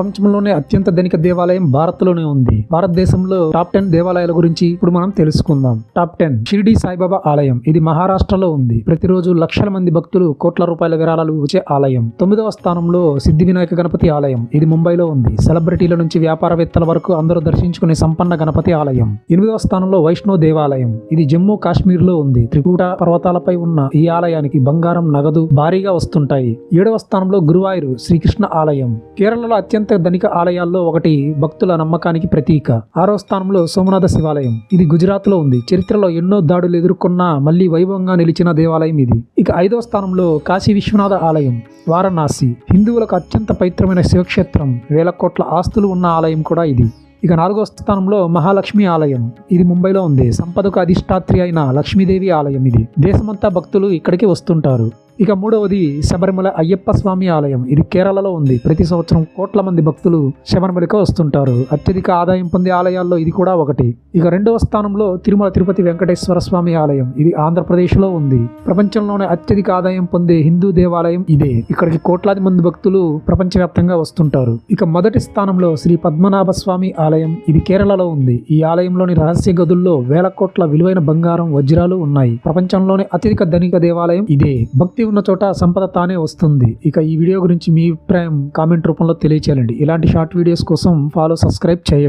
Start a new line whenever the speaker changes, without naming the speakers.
ప్రపంచంలోనే అత్యంత ధనిక దేవాలయం భారత్లోనే ఉంది. భారతదేశంలో టాప్ టెన్ దేవాలయాల గురించి ఇప్పుడు మనం తెలుసుకుందాం. టాప్ టెన్ షిరిడి సాయిబాబా ఆలయం. ఇది మహారాష్ట్రలో ఉంది. ప్రతిరోజు లక్షల మంది భక్తులు కోట్ల రూపాయల విరాళాలు ఇచ్చే ఆలయం. తొమ్మిదవ స్థానంలో సిద్ధి వినాయక గణపతి ఆలయం. ఇది ముంబైలో ఉంది. సెలబ్రిటీల నుంచి వ్యాపారవేత్తల వరకు అందరూ దర్శించుకునే సంపన్న గణపతి ఆలయం. ఎనిమిదవ స్థానంలో వైష్ణో దేవాలయం. ఇది జమ్మూ కాశ్మీర్లో ఉంది. త్రికూట పర్వతాలపై ఉన్న ఈ ఆలయానికి బంగారం నగదు భారీగా వస్తుంటాయి. ఏడవ స్థానంలో గురువాయూరు శ్రీకృష్ణ ఆలయం. కేరళలో అత్యంత ధనిక ఆలయాల్లో ఒకటి భక్తుల నమ్మకానికి ప్రతీక. ఆరో స్థానంలో సోమనాథ శివాలయం. ఇది గుజరాత్లో ఉంది. చరిత్రలో ఎన్నో దాడులు ఎదుర్కొన్న మళ్ళీ వైభవంగా నిలిచిన దేవాలయం ఇది. ఇక ఐదో స్థానంలో కాశీ విశ్వనాథ ఆలయం వారణాసి. హిందువులకు అత్యంత పవిత్రమైన శివక్షేత్రం. వేల కోట్ల ఆస్తులు ఉన్న ఆలయం కూడా ఇది. ఇక నాలుగో స్థానంలో మహాలక్ష్మి ఆలయం. ఇది ముంబైలో ఉంది. సంపదకు అధిష్టాత్రి అయిన లక్ష్మీదేవి ఆలయం ఇది. దేశమంతా భక్తులు ఇక్కడికి వస్తుంటారు. ఇక మూడవది శబరిమల అయ్యప్ప స్వామి ఆలయం. ఇది కేరళలో ఉంది. ప్రతి సంవత్సరం కోట్ల మంది భక్తులు శబరిమలకు వస్తుంటారు. అత్యధిక ఆదాయం పొందే ఆలయాల్లో ఇది కూడా ఒకటి. ఇక రెండవ స్థానంలో తిరుమల తిరుపతి వెంకటేశ్వర స్వామి ఆలయం. ఇది ఆంధ్రప్రదేశ్లో ఉంది. ప్రపంచంలోనే అత్యధిక ఆదాయం పొందే హిందూ దేవాలయం ఇదే. ఇక్కడికి కోట్లాది మంది భక్తులు ప్రపంచవ్యాప్తంగా వస్తుంటారు. ఇక మొదటి స్థానంలో శ్రీ పద్మనాభ స్వామి ఆలయం. ఇది కేరళలో ఉంది. ఈ ఆలయంలోని రహస్య గదుల్లో వేల కోట్ల విలువైన బంగారం వజ్రాలు ఉన్నాయి. ప్రపంచంలోనే అత్యధిక ధనిక దేవాలయం ఇదే. భక్తి ఉన్న చోట సంపద తానే వస్తుంది. ఇక ఈ వీడియో గురించి మీ అభిప్రాయం కామెంట్ రూపంలో తెలియచేయండి ఇలాంటి షార్ట్ వీడియోస్ కోసం ఫాలో సబ్స్క్రైబ్ చేయండి.